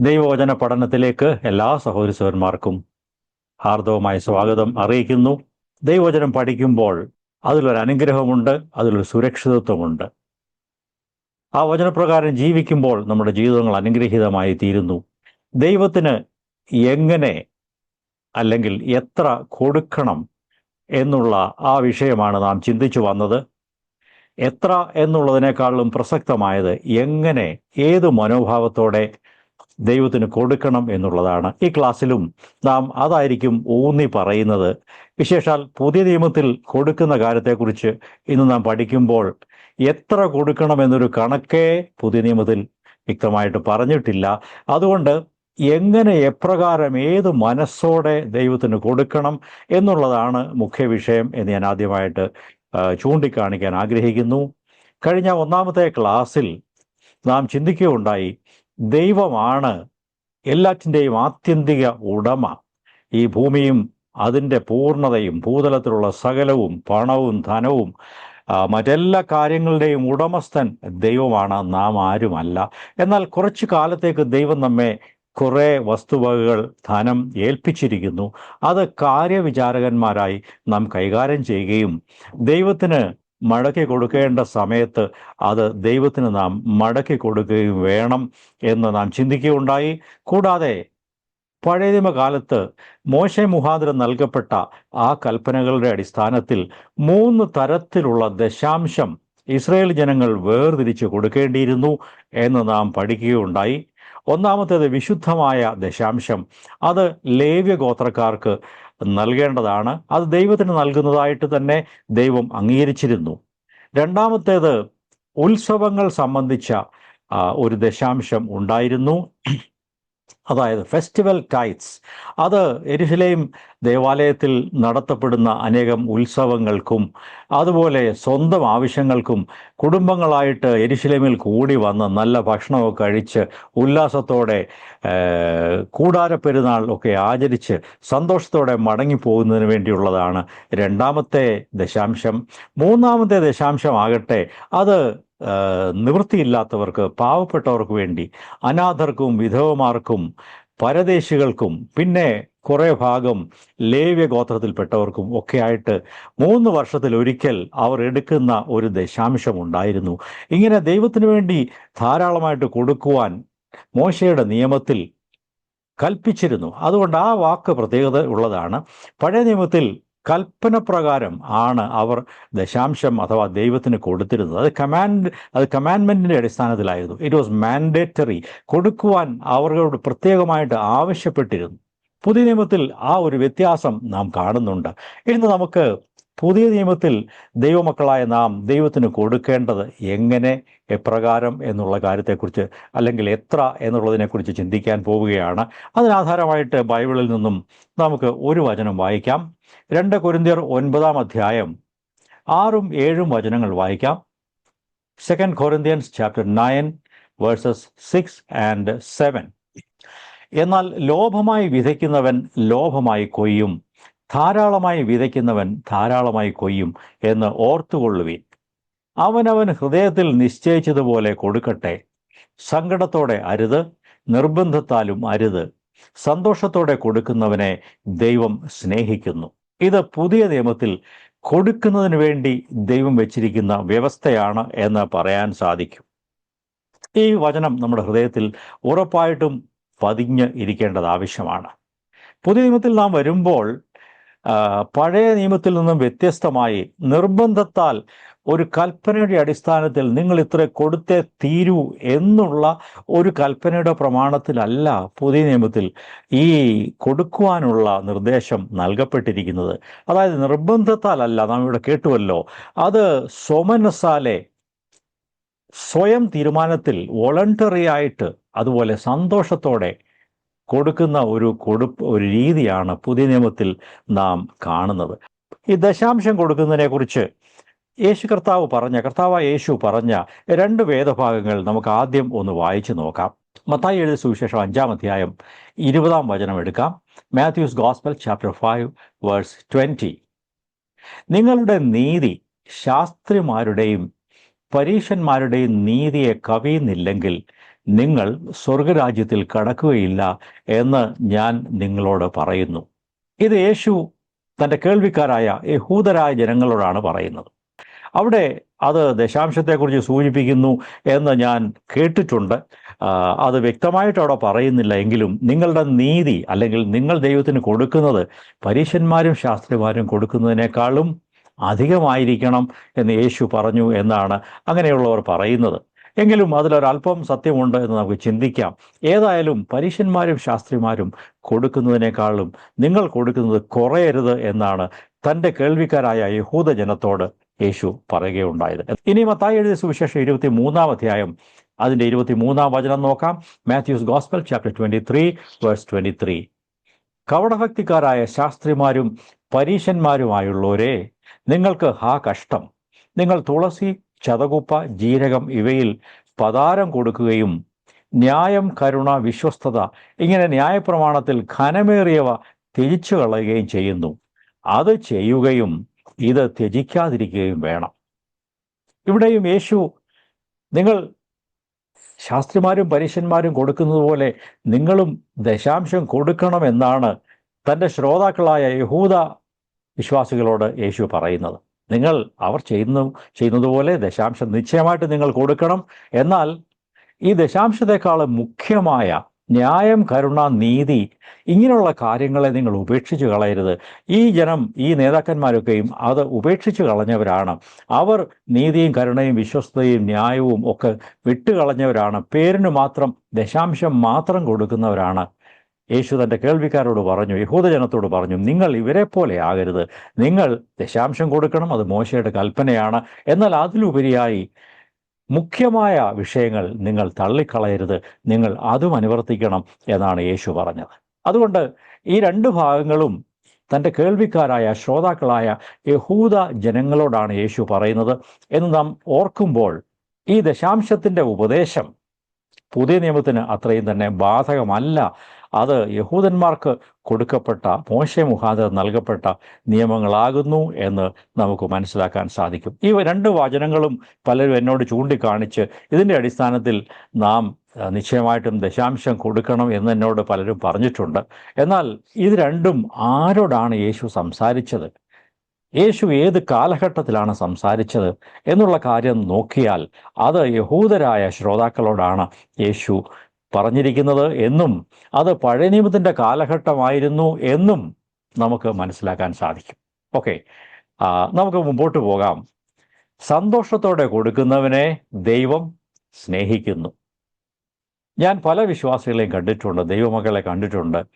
ദൈവവചന പഠനത്തിലേക്ക് എല്ലാ സഹോദരി ഹാർദവമായ സ്വാഗതം അറിയിക്കുന്നു. ദൈവവചനം പഠിക്കുമ്പോൾ അതിലൊരു അനുഗ്രഹമുണ്ട് അതിലൊരു സുരക്ഷിതത്വമുണ്ട്. ആ വചനപ്രകാരം ജീവിക്കുമ്പോൾ നമ്മുടെ ജീവിതങ്ങൾ അനുഗ്രഹീതമായി തീരുന്നു. ദൈവത്തിന് എങ്ങനെ അല്ലെങ്കിൽ എത്ര കൊടുക്കണം എന്നുള്ള ആ വിഷയമാണ് നാം ചിന്തിച്ചു വന്നത്. എത്ര എന്നുള്ളതിനേക്കാളും പ്രസക്തമായത് എങ്ങനെ ഏത് മനോഭാവത്തോടെ ദൈവത്തിന് കൊടുക്കണം എന്നുള്ളതാണ്. ഈ ക്ലാസ്സിലും നാം അതായിരിക്കും ഊന്നി പറയുന്നത്. വിശേഷാൽ പുതിയ നിയമത്തിൽ കൊടുക്കുന്ന കാര്യത്തെക്കുറിച്ച് ഇന്ന് നാം പഠിക്കുമ്പോൾ എത്ര കൊടുക്കണം എന്നൊരു കണക്കേ പുതിയ നിയമത്തിൽ വ്യക്തമായിട്ട് പറഞ്ഞിട്ടില്ല. അതുകൊണ്ട് എങ്ങനെ എപ്രകാരം ഏത് മനസ്സോടെ ദൈവത്തിന് കൊടുക്കണം എന്നുള്ളതാണ് മുഖ്യ വിഷയം എന്ന് ഞാൻ ആദ്യമായിട്ട് ചൂണ്ടിക്കാണിക്കാൻ ആഗ്രഹിക്കുന്നു. കഴിഞ്ഞ ഒന്നാമത്തെ ക്ലാസ്സിൽ നാം ചിന്തിക്കുകയുണ്ടായി. ദൈവമാണ് എല്ലാറ്റിന്റെയും ആത്യന്തിക ഉടമ. ഈ ഭൂമിയും അതിന്റെ പൂർണതയും ഭൂതലത്തിലുള്ള സകലവും പണവും ധനവും മറ്റെല്ലാ കാര്യങ്ങളുടെയും ഉടമസ്ഥൻ ദൈവമാണ്. നാം ആരുമല്ല. എന്നാൽ കുറച്ചു കാലത്തേക്ക് ദൈവം നമ്മെ കുറേ വസ്തുവകകൾ ധനം ഏൽപ്പിച്ചിരിക്കുന്നു. അത് കാര്യവിചാരകന്മാരായി നാം കൈകാര്യം ചെയ്യുകയും ദൈവത്തിന് മടക്കി കൊടുക്കേണ്ട സമയത്ത് അത് ദൈവത്തിന് നാം മടക്കി കൊടുക്കുകയും വേണം എന്ന് നാം ചിന്തിക്കുകയുണ്ടായി. കൂടാതെ പഴയ കാലത്ത് മോശ മുഖാന്തരം നൽകപ്പെട്ട ആ കൽപ്പനകളുടെ അടിസ്ഥാനത്തിൽ മൂന്ന് തരത്തിലുള്ള ദശാംശം ഇസ്രയേൽ ജനങ്ങൾ വേർതിരിച്ച് കൊടുക്കേണ്ടിയിരുന്നു എന്ന് നാം പഠിക്കുകയുണ്ടായി. ഒന്നാമത്തേത് വിശുദ്ധമായ ദശാംശം. അത് ലേവ്യ ഗോത്രക്കാർക്ക് നൽകേണ്ടതാണ്. അത് ദൈവത്തിന് നൽകുന്നതായിട്ട് തന്നെ ദൈവം അംഗീകരിച്ചിരുന്നു. രണ്ടാമത്തേത് ഉത്സവങ്ങൾ സംബന്ധിച്ച ഒരു ദശാംശം ഉണ്ടായിരുന്നു. അതായത് ഫെസ്റ്റിവൽ ടൈറ്റ്സ്. അത് എരുസലേം ദേവാലയത്തിൽ നടത്തപ്പെടുന്ന അനേകം ഉത്സവങ്ങൾക്കും അതുപോലെ സ്വന്തം ആവശ്യങ്ങൾക്കും കുടുംബങ്ങളായിട്ട് എരുസലേമിൽ കൂടി വന്ന് നല്ല ഭക്ഷണമൊക്കെ കഴിച്ച് ഉല്ലാസത്തോടെ കൂടാര കൂടാരപ്പെരുന്നാൾ ഒക്കെ ആചരിച്ച് സന്തോഷത്തോടെ മടങ്ങിപ്പോകുന്നതിന് വേണ്ടിയുള്ളതാണ് രണ്ടാമത്തെ ദശാംശം. മൂന്നാമത്തെ ദശാംശമാകട്ടെ അത് നിവൃത്തിയില്ലാത്തവർക്ക് പാവപ്പെട്ടവർക്ക് വേണ്ടി അനാഥർക്കും വിധവമാർക്കും പരദേശികൾക്കും പിന്നെ കുറേ ഭാഗം ലേവ്യ ഗോത്രത്തിൽപ്പെട്ടവർക്കും ഒക്കെ ആയിട്ട് മൂന്ന് വർഷത്തിൽ ഒരിക്കൽ അവർ എടുക്കുന്ന ഒരു ദശാംശം ഉണ്ടായിരുന്നു. ഇങ്ങനെ ദൈവത്തിന് വേണ്ടി ധാരാളമായിട്ട് കൊടുക്കുവാൻ മോശയുടെ നിയമത്തിൽ കൽപ്പിച്ചിരുന്നു. അതുകൊണ്ട് ആ വാക്ക് പ്രത്യേകത ഉള്ളതാണ്. പഴയ നിയമത്തിൽ കൽപ്പന പ്രകാരം ആണ് അവർ ദശാംശം അഥവാ ദൈവത്തിന് കൊടുത്തിരുന്നത്. അത് കമാൻഡ് അത് കമാൻഡ്മെന്റിന്റെ അടിസ്ഥാനത്തിലായിരുന്നു. ഇറ്റ് വാസ് മാൻഡേറ്ററി കൊടുക്കുവാൻ അവരോട് പ്രത്യേകമായിട്ട് ആവശ്യപ്പെട്ടിരുന്നു. പുതിയ നിയമത്തിൽ ആ ഒരു വ്യത്യാസം നാം കാണുന്നുണ്ട്. ഇന്ന് നമുക്ക് പുതിയ നിയമത്തിൽ ദൈവമക്കളായ നാം ദൈവത്തിന് കൊടുക്കേണ്ടത് എങ്ങനെ എപ്രകാരം എന്നുള്ള കാര്യത്തെക്കുറിച്ച് അല്ലെങ്കിൽ എത്ര എന്നുള്ളതിനെക്കുറിച്ച് ചിന്തിക്കാൻ പോവുകയാണ്. അതിനാധാരമായിട്ട് ബൈബിളിൽ നിന്നും നമുക്ക് ഒരു വചനം വായിക്കാം. രണ്ട് കുരിന്തിയർ ഒൻപതാം അധ്യായം ആറും ഏഴും വചനങ്ങൾ വായിക്കാം. Second Corinthians chapter nine verses six and seven എന്നാൽ ലോഭമായി വിതയ്ക്കുന്നവൻ ലോഭമായി കൊയ്യും ധാരാളമായി വിതയ്ക്കുന്നവൻ ധാരാളമായി കൊയ്യും എന്ന് ഓർത്തുകൊള്ളുവിൻ. അവനവൻ ഹൃദയത്തിൽ നിശ്ചയിച്ചതുപോലെ കൊടുക്കട്ടെ സങ്കടത്തോടെ അരുത് നിർബന്ധത്താലും അരുത് സന്തോഷത്തോടെ കൊടുക്കുന്നവനെ ദൈവം സ്നേഹിക്കുന്നു. ഇത് പുതിയ നിയമത്തിൽ കൊടുക്കുന്നതിന് വേണ്ടി ദൈവം വെച്ചിരിക്കുന്ന വ്യവസ്ഥയാണ് എന്ന് പറയാൻ സാധിക്കും. ഈ വചനം നമ്മുടെ ഹൃദയത്തിൽ ഉറപ്പായിട്ടും പതിഞ്ഞ് ഇരിക്കേണ്ടത് ആവശ്യമാണ്. പുതിയ നിയമത്തിൽ നാം വരുമ്പോൾ പഴയ നിയമത്തിൽ നിന്നും വ്യത്യസ്തമായി നിർബന്ധത്താൽ ഒരു കൽപ്പനയുടെ അടിസ്ഥാനത്തിൽ നിങ്ങൾ ഇത്ര കൊടുത്തേ തീരൂ എന്നുള്ള ഒരു കൽപ്പനയുടെ പ്രമാണത്തിലല്ല പുതിയ നിയമത്തിൽ ഈ കൊടുക്കുവാനുള്ള നിർദ്ദേശം നൽകപ്പെട്ടിരിക്കുന്നത്. അതായത് നിർബന്ധത്താലല്ല നാം ഇവിടെ കേട്ടുവല്ലോ. അത് സോമനസാലെ സ്വയം തീരുമാനത്തിൽ വോളണ്ടറി ആയിട്ട് അതുപോലെ സന്തോഷത്തോടെ കൊടുക്കുന്ന ഒരു കൊടുപ്പ് ഒരു രീതിയാണ് പുതിയ നിയമത്തിൽ നാം കാണുന്നത്. ഈ ദശാംശം കൊടുക്കുന്നതിനെ കുറിച്ച് യേശു കർത്താവ് പറഞ്ഞ കർത്താവ് യേശു പറഞ്ഞ രണ്ട് വേദഭാഗങ്ങൾ നമുക്ക് ആദ്യം ഒന്ന് വായിച്ചു നോക്കാം. മത്തായി എഴുതി സുവിശേഷം അഞ്ചാം അധ്യായം ഇരുപതാം വചനം എടുക്കാം. Matthew's gospel chapter five verse twenty നിങ്ങളുടെ നീതി ശാസ്ത്രിമാരുടെയും പരീക്ഷന്മാരുടെയും നീതിയെ കവിയുന്നില്ലെങ്കിൽ നിങ്ങൾ സ്വർഗരാജ്യത്തിൽ കടക്കുകയില്ല എന്ന് ഞാൻ നിങ്ങളോട് പറയുന്നു. ഇത് യേശു തന്റെ കേൾവിക്കാരായ യഹൂദരായ ജനങ്ങളോടാണ് പറയുന്നത്. അവിടെ അത് ദശാംശത്തെക്കുറിച്ച് സൂചിപ്പിക്കുന്നു എന്ന് ഞാൻ കേട്ടിട്ടുണ്ട്. അത് വ്യക്തമായിട്ട് അവിടെ പറയുന്നില്ല. എങ്കിലും നിങ്ങളുടെ നീതി അല്ലെങ്കിൽ നിങ്ങൾ ദൈവത്തിന് കൊടുക്കുന്നത് പരീശന്മാരും ശാസ്ത്രിമാരും കൊടുക്കുന്നതിനേക്കാളും അധികമായിരിക്കണം എന്ന് യേശു പറഞ്ഞു എന്നാണ് അങ്ങനെയുള്ളവർ പറയുന്നത്. എങ്കിലും അതിലൊരല്പം സത്യമുണ്ട് എന്ന് നമുക്ക് ചിന്തിക്കാം. ഏതായാലും പരീശന്മാരും ശാസ്ത്രിമാരും കൊടുക്കുന്നതിനേക്കാളും നിങ്ങൾ കൊടുക്കുന്നത് കുറയരുത് എന്നാണ് തന്റെ കേൾവിക്കാരായ യഹൂദ ജനത്തോട് യേശു പറയുകയുണ്ടായത്. ഇനി മത്തായി എഴുതിയ സുവിശേഷം ഇരുപത്തി മൂന്നാം അധ്യായം അതിന്റെ ഇരുപത്തി മൂന്നാം വചനം നോക്കാം. Matthew's gospel chapter twenty three verse twenty three. കവടഭക്തിക്കാരായ ശാസ്ത്രിമാരും പരീശന്മാരുമായുള്ളവരെ നിങ്ങൾക്ക് ഹാ കഷ്ടം. നിങ്ങൾ തുളസി ചതകുപ്പ ജീരകം ഇവയിൽ പതാരം കൊടുക്കുകയും ന്യായം കരുണ വിശ്വസ്തത ഇങ്ങനെ ന്യായപ്രമാണത്തിൽ ഘനമേറിയവ തിരിച്ചു കളയുകയും ചെയ്യുന്നു. അത് ചെയ്യുകയും ഇത് ത്യജിക്കാതിരിക്കുകയും വേണം. ഇവിടെയും യേശു നിങ്ങൾ ശാസ്ത്രിമാരും പരീശന്മാരും കൊടുക്കുന്നത് പോലെ നിങ്ങളും ദശാംശം കൊടുക്കണമെന്നാണ് തന്റെ ശ്രോതാക്കളായ യഹൂദ വിശ്വാസികളോട് യേശു പറയുന്നത്. നിങ്ങൾ അവർ ചെയ്യുന്നു ചെയ്യുന്നത് പോലെ ദശാംശം നിശ്ചയമായിട്ട് നിങ്ങൾ കൊടുക്കണം. എന്നാൽ ഈ ദശാംശത്തെക്കാൾ മുഖ്യമായ ന്യായം കരുണ നീതി ഇങ്ങനെയുള്ള കാര്യങ്ങളെ നിങ്ങൾ ഉപേക്ഷിച്ച് കളയരുത്. ഈ ജനം ഈ നേതാക്കന്മാരൊക്കെയും അത് ഉപേക്ഷിച്ച് കളഞ്ഞവരാണ്. അവർ നീതിയും കരുണയും വിശ്വസ്തയും ന്യായവും ഒക്കെ വിട്ടുകളഞ്ഞവരാണ് പേരിന് മാത്രം ദശാംശം മാത്രം കൊടുക്കുന്നവരാണ്. യേശു തന്റെ കേൾവിക്കാരോട് പറഞ്ഞു യഹൂദജനത്തോട് പറഞ്ഞു നിങ്ങൾ ഇവരെ പോലെ ആകരുത്. നിങ്ങൾ ദശാംശം കൊടുക്കണം അത് മോശയുടെ കൽപ്പനയാണ്. എന്നാൽ അതിലുപരിയായി മുഖ്യമായ വിഷയങ്ങൾ നിങ്ങൾ തള്ളിക്കളയരുത്. നിങ്ങൾ അതും അനുവർത്തിക്കണം എന്നാണ് യേശു പറഞ്ഞത്. അതുകൊണ്ട് ഈ രണ്ട് ഭാഗങ്ങളും തന്റെ കേൾവിക്കാരായ ശ്രോതാക്കളായ യഹൂദ ജനങ്ങളോടാണ് യേശു പറയുന്നത് എന്ന് നാം ഓർക്കുമ്പോൾ ഈ ദശാംശത്തിന്റെ ഉപദേശം പുതിയ നിയമത്തിന് അത്രയും തന്നെ ബാധകമല്ല അത് യഹൂദന്മാർക്ക് കൊടുക്കപ്പെട്ട മോശ മുഖാന്തരം നൽകപ്പെട്ട നിയമങ്ങളാകുന്നു എന്ന് നമുക്ക് മനസ്സിലാക്കാൻ സാധിക്കും. ഈ രണ്ട് വചനങ്ങളും പലരും എന്നോട് ചൂണ്ടിക്കാണിച്ച് ഇതിന്റെ അടിസ്ഥാനത്തിൽ നാം നിശ്ചയമായിട്ടും ദശാംശം കൊടുക്കണം എന്ന് എന്നോട് പലരും പറഞ്ഞിട്ടുണ്ട്. എന്നാൽ ഇത് രണ്ടും ആരോടാണ് യേശു സംസാരിച്ചത്? യേശു ഏത് കാലഘട്ടത്തിലാണ് സംസാരിച്ചത് എന്നുള്ള കാര്യം നോക്കിയാൽ അത് യഹൂദരായ ശ്രോതാക്കളോടാണ് യേശു പറഞ്ഞിരിക്കുന്നത് എന്നും അത് പഴയ നിയമത്തിന്റെ കാലഘട്ടമായിരുന്നു എന്നും നമുക്ക് മനസ്സിലാക്കാൻ സാധിക്കും. ഓക്കെ നമുക്ക് മുമ്പോട്ട് പോകാം. സന്തോഷത്തോടെ കൊടുക്കുന്നവനെ ദൈവം സ്നേഹിക്കുന്നു. ഞാൻ പല വിശ്വാസികളെയും കണ്ടിട്ടുണ്ട് ദൈവമക്കളെ കണ്ടിട്ടുണ്ട്.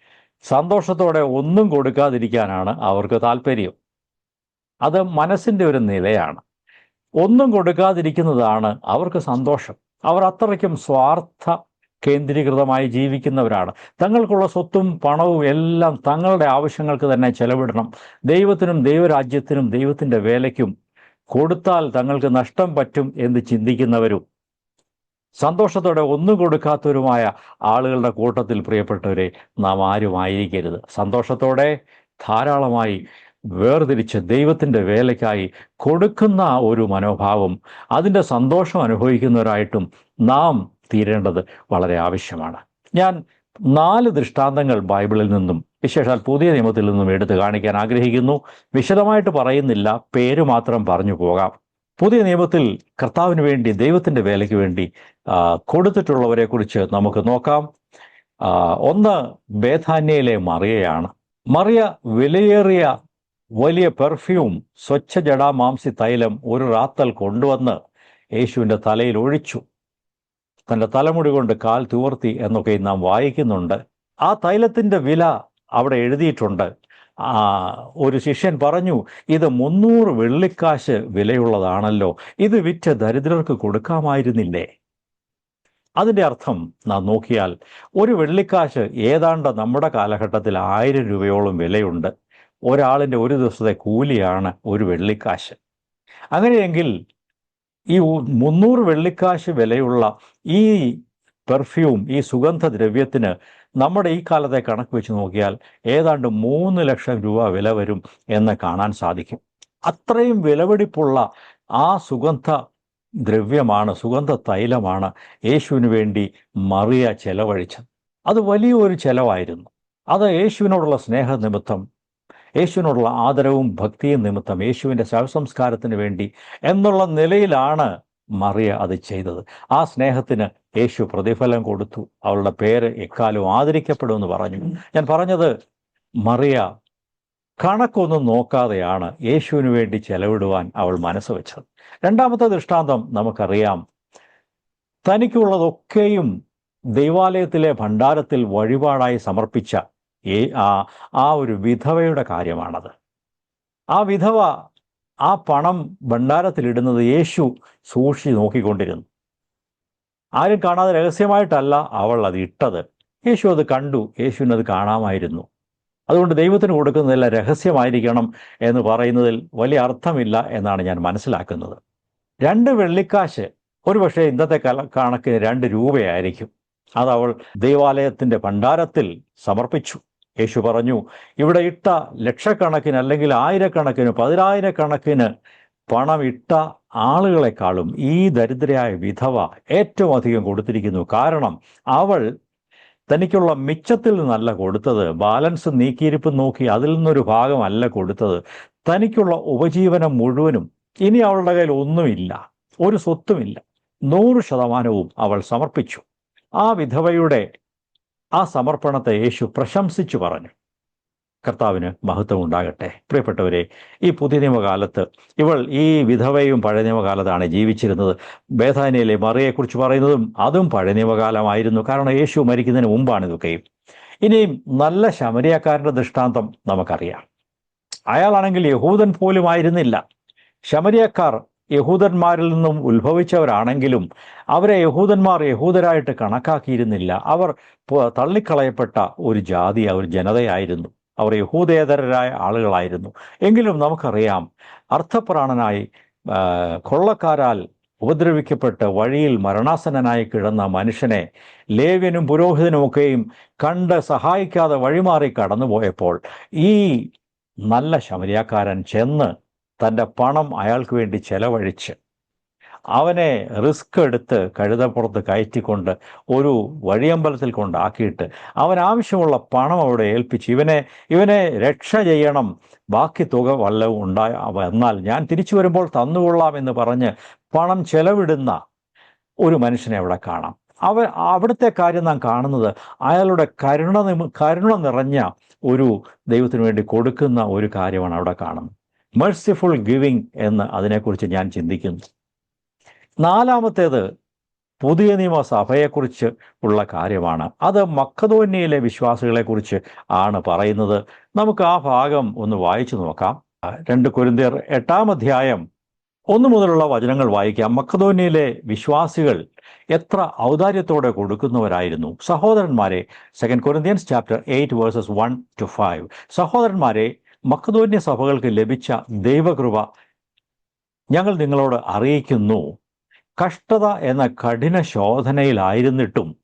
സന്തോഷത്തോടെ ഒന്നും കൊടുക്കാതിരിക്കാനാണ് അവർക്ക് താല്പര്യം. അത് മനസ്സിന്റെ ഒരു നിലയാണ്. ഒന്നും കൊടുക്കാതിരിക്കുന്നതാണ് അവർക്ക് സന്തോഷം. അവർ അത്രയ്ക്കും സ്വാർത്ഥ കേന്ദ്രീകൃതമായി ജീവിക്കുന്നവരാണ്. തങ്ങൾക്കുള്ള സ്വത്തും പണവും എല്ലാം തങ്ങളുടെ ആവശ്യങ്ങൾക്ക് തന്നെ ചെലവിടണം. ദൈവത്തിനും ദൈവരാജ്യത്തിനും ദൈവത്തിന്റെ വേലയ്ക്കും കൊടുത്താൽ തങ്ങൾക്ക് നഷ്ടം പറ്റും എന്ന് ചിന്തിക്കുന്നവരും സന്തോഷത്തോടെ ഒന്നും കൊടുക്കാത്തവരുമായ ആളുകളുടെ കൂട്ടത്തിൽ പ്രിയപ്പെട്ടവരെ നാം ആരുമായിരിക്കരുത്. സന്തോഷത്തോടെ ധാരാളമായി വേർതിരിച്ച് ദൈവത്തിന്റെ വേലയ്ക്കായി കൊടുക്കുന്ന ഒരു മനോഭാവം അതിന്റെ സന്തോഷം അനുഭവിക്കുന്നവരായിട്ടും നാം തീരേണ്ടത് വളരെ ആവശ്യമാണ്. ഞാൻ നാല് ദൃഷ്ടാന്തങ്ങൾ ബൈബിളിൽ നിന്നും വിശേഷാൽ പുതിയ നിയമത്തിൽ നിന്നും എടുത്തു കാണിക്കാൻ ആഗ്രഹിക്കുന്നു. വിശദമായിട്ട് പറയുന്നില്ല പേര് മാത്രം പറഞ്ഞു പോകാം. പുതിയ നിയമത്തിൽ കർത്താവിന് വേണ്ടി ദൈവത്തിന്റെ വേലയ്ക്ക് വേണ്ടി ആ, കൊടുത്തിട്ടുള്ളവരെ കുറിച്ച് നമുക്ക് നോക്കാം. ഒന്ന് ബേധാന്യയിലെ മറിയയാണ്. മറിയ വിലയേറിയ വലിയ പെർഫ്യൂം സ്വച്ഛ ജടാമാംസി തൈലം ഒരു റാത്തൽ കൊണ്ടുവന്ന് യേശുവിന്റെ തലയിൽ ഒഴിച്ചു. തന്റെ തലമുടി കൊണ്ട് കാൽ തുവർത്തി എന്നൊക്കെ നാം വായിക്കുന്നുണ്ട്. ആ തൈലത്തിന്റെ വില അവിടെ എഴുതിയിട്ടുണ്ട്. ഒരു ശിഷ്യൻ പറഞ്ഞു ഇത് മുന്നൂറ് വെള്ളിക്കാശ് വിലയുള്ളതാണല്ലോ. ഇത് വിറ്റ് ദരിദ്രർക്ക് കൊടുക്കാമായിരുന്നില്ലേ? അതിന്റെ അർത്ഥം നാം നോക്കിയാൽ ഒരു വെള്ളിക്കാശ് ഏതാണ്ട് നമ്മുടെ കാലഘട്ടത്തിൽ ആയിരം രൂപയോളം വിലയുണ്ട്. ഒരാളിന്റെ ഒരു ദിവസത്തെ കൂലിയാണ് ഒരു വെള്ളിക്കാശ്. അങ്ങനെയെങ്കിൽ ഈ മുന്നൂറ് വെള്ളിക്കാശ് വിലയുള്ള ഈ പെർഫ്യൂം ഈ സുഗന്ധദ്രവ്യത്തിന് നമ്മുടെ ഈ കാലത്തെ കണക്ക് വെച്ച് നോക്കിയാൽ ഏതാണ്ട് മൂന്ന് ലക്ഷം രൂപ വില വരും എന്ന് കാണാൻ സാധിക്കും. അത്രയും വിലപിടിപ്പുള്ള ആ സുഗന്ധ ദ്രവ്യമാണ് സുഗന്ധ തൈലമാണ് യേശുവിന് വേണ്ടി മറിയ ചെലവഴിച്ചത്. അത് വലിയൊരു ചെലവായിരുന്നു. അത് യേശുവിനോടുള്ള സ്നേഹ നിമിത്തം യേശുവിനോടുള്ള ആദരവും ഭക്തിയും നിമിത്തം യേശുവിന്റെ ശവസംസ്കാരത്തിന് വേണ്ടി എന്നുള്ള നിലയിലാണ് മറിയ അത് ചെയ്തത്. ആ സ്നേഹത്തിന് യേശു പ്രതിഫലം കൊടുത്തു. അവളുടെ പേര് എക്കാലവും ആദരിക്കപ്പെടുമെന്ന് പറഞ്ഞു. ഞാൻ പറഞ്ഞത് മറിയ കണക്കൊന്നും നോക്കാതെയാണ് യേശുവിന് വേണ്ടി ചെലവിടുവാൻ അവൾ മനസ്സ് വെച്ചത്. രണ്ടാമത്തെ ദൃഷ്ടാന്തം നമുക്കറിയാം. തനിക്കുള്ളതൊക്കെയും ദൈവാലയത്തിലെ ഭണ്ഡാരത്തിൽ വഴിപാടായി സമർപ്പിച്ച ആ ആ ഒരു വിധവയുടെ കാര്യമാണത്. ആ വിധവ ആ പണം ഭണ്ഡാരത്തിലിടുന്നത് യേശു സൂക്ഷി നോക്കിക്കൊണ്ടിരുന്നു. ആരും കാണാതെ രഹസ്യമായിട്ടല്ല അവൾ അത് ഇട്ടത്. യേശു അത് കണ്ടു. യേശുവിനത് കാണാമായിരുന്നു. അതുകൊണ്ട് ദൈവത്തിന് കൊടുക്കുന്നതെല്ലാം രഹസ്യമായിരിക്കണം എന്ന് പറയുന്നതിൽ വലിയ അർത്ഥമില്ല എന്നാണ് ഞാൻ മനസ്സിലാക്കുന്നത്. രണ്ട് വെള്ളിക്കാശ് ഒരുപക്ഷെ ഇന്നത്തെ കല കണക്കിന് രണ്ട് രൂപയായിരിക്കും. അത് അവൾ ദൈവാലയത്തിന്റെ ഭണ്ഡാരത്തിൽ സമർപ്പിച്ചു. യേശു പറഞ്ഞു ഇവിടെ ഇട്ട ലക്ഷക്കണക്കിന് അല്ലെങ്കിൽ ആയിരക്കണക്കിന് പതിനായിരക്കണക്കിന് പണം ഇട്ട ആളുകളെക്കാളും ഈ ദരിദ്രയായ വിധവ ഏറ്റവും അധികം കൊടുത്തിരിക്കുന്നു. കാരണം അവൾ തനിക്കുള്ള മിച്ചത്തിൽ നിന്നല്ല കൊടുത്തത്. ബാലൻസ് നീക്കിയിരിപ്പ് നോക്കി അതിൽ നിന്നൊരു ഭാഗമല്ല കൊടുത്തത്. തനിക്കുള്ള ഉപജീവനം മുഴുവനും ഇനി അവളുടെ കയ്യിൽ ഒന്നുമില്ല ഒരു സ്വത്തുമില്ല. നൂറ് ശതമാനവും അവൾ സമർപ്പിച്ചു. ആ വിധവയുടെ ആ സമർപ്പണത്തെ യേശു പ്രശംസിച്ചു പറഞ്ഞു. കർത്താവിന് മഹത്വം ഉണ്ടാകട്ടെ. പ്രിയപ്പെട്ടവരെ ഈ പുതിയ നിയമകാലത്ത് ഇവൾ ഈ വിധവയും പഴയ നിയമകാലത്താണ് ജീവിച്ചിരുന്നത്. ബേധാനിയിലെ മറിയെക്കുറിച്ച് പറയുന്നതും അതും പഴയ നിയമകാലമായിരുന്നു. കാരണം യേശു മരിക്കുന്നതിന് മുമ്പാണ് ഇതൊക്കെയും ഇനിയും നല്ല ശമരിയക്കാരന്റെ ദൃഷ്ടാന്തം നമുക്കറിയാം. അയാളാണെങ്കിൽ യഹൂദൻ പോലും ആയിരുന്നില്ല ശമരിയക്കാർ യഹൂദന്മാരിൽ നിന്നും ഉത്ഭവിച്ചവരാണെങ്കിലും അവരെ യഹൂദന്മാർ യഹൂദരായിട്ട് കണക്കാക്കിയിരുന്നില്ല. അവർ തള്ളിക്കളയപ്പെട്ട ഒരു ജാതി ഒരു ജനതയായിരുന്നു. അവർ യഹൂദേതരരായ ആളുകളായിരുന്നു. എങ്കിലും നമുക്കറിയാം അർത്ഥപ്രാണനായി കൊള്ളക്കാരാൽ ഉപദ്രവിക്കപ്പെട്ട് വഴിയിൽ മരണാസന്നനായി കിടന്ന മനുഷ്യനെ ലേവ്യനും പുരോഹിതനുമൊക്കെയും കണ്ട് സഹായിക്കാതെ വഴിമാറി കടന്നുപോയപ്പോൾ ഈ നല്ല ശമരിയാക്കാരൻ ചെന്ന് തന്റെ പണം അയാൾക്ക് വേണ്ടി ചെലവഴിച്ച് അവനെ റിസ്ക് എടുത്ത് കഴുതപ്പുറത്ത് കയറ്റിക്കൊണ്ട് ഒരു വഴിയമ്പലത്തിൽ കൊണ്ടാക്കിയിട്ട് അവൻ ആവശ്യമുള്ള പണം അവിടെ ഏൽപ്പിച്ച് ഇവനെ ഇവനെ രക്ഷ ചെയ്യണം ബാക്കി തുക വല്ലതും ഉണ്ടായ എന്നാൽ ഞാൻ തിരിച്ചു വരുമ്പോൾ തന്നുകൊള്ളാം എന്ന് പറഞ്ഞ് പണം ചെലവിടുന്ന ഒരു മനുഷ്യനെ അവിടെ കാണാം. അവ അവിടുത്തെ കാര്യം നാം കാണുന്നത് അയാളുടെ കരുണ കരുണ നിറഞ്ഞ ഒരു ദൈവത്തിന് വേണ്ടി കൊടുക്കുന്ന ഒരു കാര്യമാണ് അവിടെ കാണുന്നത്. മെഴ്സിഫുൾ ഗിവിങ് എന്ന് അതിനെക്കുറിച്ച് ഞാൻ ചിന്തിക്കുന്നു. നാലാമത്തേത് പുതിയ നിയമ സഭയെക്കുറിച്ച് ഉള്ള കാര്യമാണ്. അത് മക്കതോന്യയിലെ വിശ്വാസികളെക്കുറിച്ച് ആണ് പറയുന്നത്. നമുക്ക് ആ ഭാഗം ഒന്ന് വായിച്ചു നോക്കാം. രണ്ട് കുരുന്തിയർ എട്ടാം അധ്യായം ഒന്നു മുതലുള്ള വചനങ്ങൾ വായിക്കാം. മക്കതോന്യയിലെ വിശ്വാസികൾ എത്ര ഔദാര്യത്തോടെ കൊടുക്കുന്നവരായിരുന്നു. സഹോദരന്മാരെ second Corinthians chapter eight verses one two five സഹോദരന്മാരെ മക്കതോന്യ സഭകൾക്ക് ലഭിച്ച ദൈവകൃപ ഞങ്ങൾ നിങ്ങളോട് അറിയിക്കുന്നു. കഷ്ടത എന്ന കഠിന ശോധനയിലായിരുന്നിട്ടും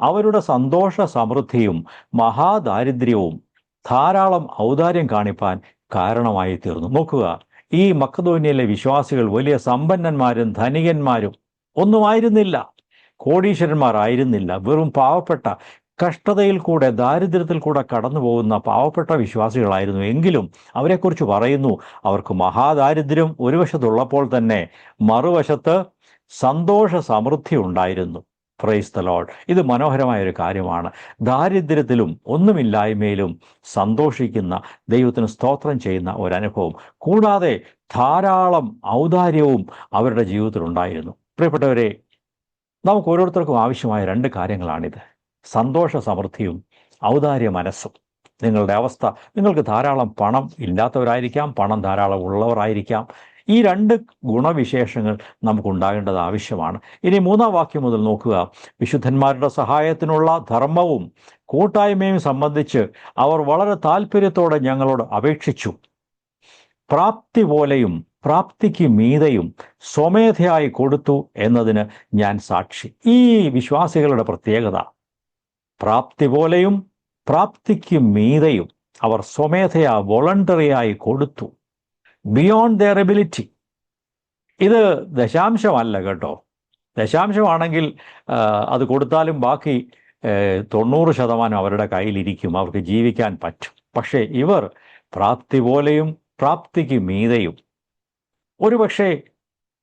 അവരുടെ സന്തോഷ സമൃദ്ധിയും മഹാദാരിദ്ര്യവും ധാരാളം ഔദാര്യം കാണിപ്പാൻ കാരണമായി തീർന്നു നോക്കുക ഈ മക്കതോന്യയിലെ വിശ്വാസികൾ വലിയ സമ്പന്നന്മാരും ധനികന്മാരും ഒന്നുമായിരുന്നില്ല. കോടീശ്വരന്മാരായിരുന്നില്ല. വെറും പാവപ്പെട്ട കഷ്ടതയിൽ കൂടെ ദാരിദ്ര്യത്തിൽ കൂടെ കടന്നു പോകുന്ന പാവപ്പെട്ട വിശ്വാസികളായിരുന്നു. എങ്കിലും അവരെക്കുറിച്ച് പറയുന്നു അവർക്ക് മഹാദാരിദ്ര്യം ഒരു വശത്തുള്ളപ്പോൾ തന്നെ മറുവശത്ത് സന്തോഷ സമൃദ്ധി ഉണ്ടായിരുന്നു. പ്രൈസ് ദ ലോഡ് ഇത് മനോഹരമായ ഒരു കാര്യമാണ്. ദാരിദ്ര്യത്തിലും ഒന്നുമില്ലായ്മയിലും സന്തോഷിക്കുന്ന ദൈവത്തിന് സ്തോത്രം ചെയ്യുന്ന ഒരനുഭവം കൂടാതെ ധാരാളം ഔദാര്യവും അവരുടെ ജീവിതത്തിലുണ്ടായിരുന്നു. പ്രിയപ്പെട്ടവരെ നമുക്ക് ഓരോരുത്തർക്കും ആവശ്യമായ രണ്ട് കാര്യങ്ങളാണിത്. സന്തോഷ സമൃദ്ധിയും ഔദാര്യ മനസ്സും നിങ്ങളുടെ അവസ്ഥ നിങ്ങൾക്ക് ധാരാളം പണം ഇല്ലാത്തവരായിരിക്കാം പണം ധാരാളം ഉള്ളവരായിരിക്കാം. ഈ രണ്ട് ഗുണവിശേഷങ്ങൾ നമുക്കുണ്ടാകേണ്ടത് ആവശ്യമാണ്. ഇനി മൂന്നാം വാക്യം മുതൽ നോക്കുക. വിശുദ്ധന്മാരുടെ സഹായത്തിനുള്ള ധർമ്മവും കൂട്ടായ്മയും സംബന്ധിച്ച് അവർ വളരെ താല്പര്യത്തോടെ ഞങ്ങളോട് അപേക്ഷിച്ചു. പ്രാപ്തി പോലെയും പ്രാപ്തിക്ക് മീതയും സ്വമേധയായി കൊടുത്തു എന്നതിന് ഞാൻ സാക്ഷി. ഈ വിശ്വാസികളുടെ പ്രത്യേകത പ്രാപ്തി പോലെയും പ്രാപ്തിക്ക് മീതയും അവർ സ്വമേധയാ വോളണ്ടറിയായി കൊടുത്തു. ബിയോണ്ട് ദെയർ എബിലിറ്റി ഇത് ദശാംശമല്ല കേട്ടോ. ദശാംശമാണെങ്കിൽ അത് കൊടുത്താലും ബാക്കി തൊണ്ണൂറ് ശതമാനം അവരുടെ കയ്യിലിരിക്കും. അവർക്ക് ജീവിക്കാൻ പറ്റും. പക്ഷേ ഇവർ പ്രാപ്തി പോലെയും പ്രാപ്തിക്ക് മീതെയും. ഒരുപക്ഷെ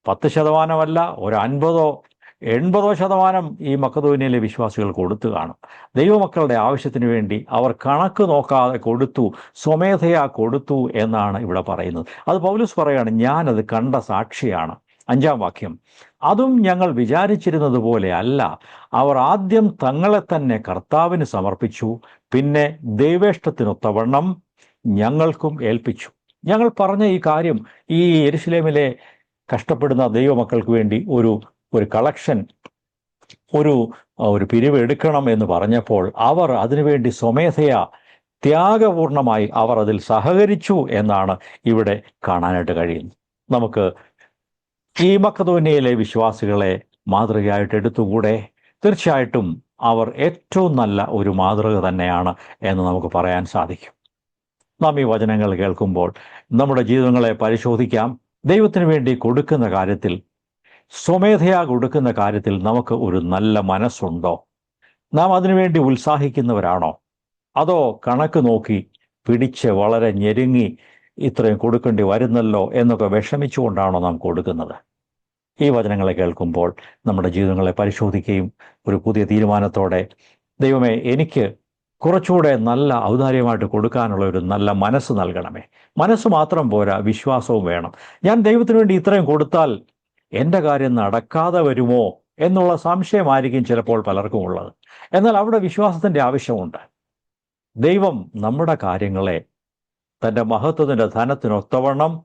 പത്ത് ശതമാനമല്ല ഒരു അൻപതോ എൺപതോ ശതമാനം ഈ മക്കതോനിയിലെ വിശ്വാസികൾ കൊടുത്തു കാണും. ദൈവമക്കളുടെ ആവശ്യത്തിന് വേണ്ടി അവർ കണക്ക് നോക്കാതെ കൊടുത്തു സ്വമേധയാ കൊടുത്തു എന്നാണ് ഇവിടെ പറയുന്നത്. അത് പൗലൂസ് പറയാണ് ഞാനത് കണ്ട സാക്ഷിയാണ്. അഞ്ചാം വാക്യം അതും ഞങ്ങൾ വിചാരിച്ചിരുന്നത് പോലെ അല്ല. അവർ ആദ്യം തങ്ങളെ തന്നെ കർത്താവിന് സമർപ്പിച്ചു പിന്നെ ദൈവേഷ്ടത്തിനൊത്തവണ്ണം ഞങ്ങൾക്കും ഏൽപ്പിച്ചു. ഞങ്ങൾ പറഞ്ഞ ഈ കാര്യം ഈ എരുസലേമിലെ കഷ്ടപ്പെടുന്ന ദൈവമക്കൾക്ക് വേണ്ടി ഒരു ഒരു കളക്ഷൻ ഒരു ഒരു പിരിവ് എടുക്കണം എന്ന് പറഞ്ഞപ്പോൾ അവർ അതിനുവേണ്ടി സ്വമേധയാ ത്യാഗപൂർണമായി അവർ അതിൽ സഹകരിച്ചു എന്നാണ് ഇവിടെ കാണാനായിട്ട് കഴിയുന്നത്. നമുക്ക് ഈ മക്കതോന്യയിലെ വിശ്വാസികളെ മാതൃകയായിട്ട് എടുത്തുകൂടെ? തീർച്ചയായിട്ടും അവർ ഏറ്റവും നല്ല ഒരു മാതൃക തന്നെയാണ് എന്ന് നമുക്ക് പറയാൻ സാധിക്കും. നാം ഈ വചനങ്ങൾ കേൾക്കുമ്പോൾ നമ്മുടെ ജീവിതങ്ങളെ പരിശോധിക്കാം. ദൈവത്തിന് വേണ്ടി കൊടുക്കുന്ന കാര്യത്തിൽ സ്വമേധയാ കൊടുക്കുന്ന കാര്യത്തിൽ നമുക്ക് ഒരു നല്ല മനസ്സുണ്ടോ? നാം അതിനുവേണ്ടി ഉത്സാഹിക്കുന്നവരാണോ? അതോ കണക്ക് നോക്കി പിടിച്ച് വളരെ ഞെരുങ്ങി ഇത്രയും കൊടുക്കേണ്ടി വരുന്നല്ലോ എന്നൊക്കെ വിഷമിച്ചുകൊണ്ടാണോ നാം കൊടുക്കുന്നത്? ഈ വചനങ്ങളെ കേൾക്കുമ്പോൾ നമ്മുടെ ജീവിതങ്ങളെ പരിശോധിക്കുകയും ഒരു പുതിയ തീരുമാനത്തോടെ ദൈവമേ എനിക്ക് കുറച്ചുകൂടെ നല്ല ഔദാര്യമായിട്ട് കൊടുക്കാനുള്ള ഒരു നല്ല മനസ്സ് നൽകണമേ. മനസ്സ് മാത്രം പോരാ വിശ്വാസവും വേണം. ഞാൻ ദൈവത്തിന് വേണ്ടി ഇത്രയും കൊടുത്താൽ എന്റെ കാര്യം നടക്കാതെ വരുമോ എന്നുള്ള സംശയമായിരിക്കും ചിലപ്പോൾ പലർക്കും ഉള്ളത്. എന്നാൽ അവിടെ വിശ്വാസത്തിന്റെ ആവശ്യമുണ്ട്. ദൈവം നമ്മുടെ കാര്യങ്ങളെ തന്റെ മഹത്വത്തിന്റെ ധനത്തിനൊത്തവണ്ണം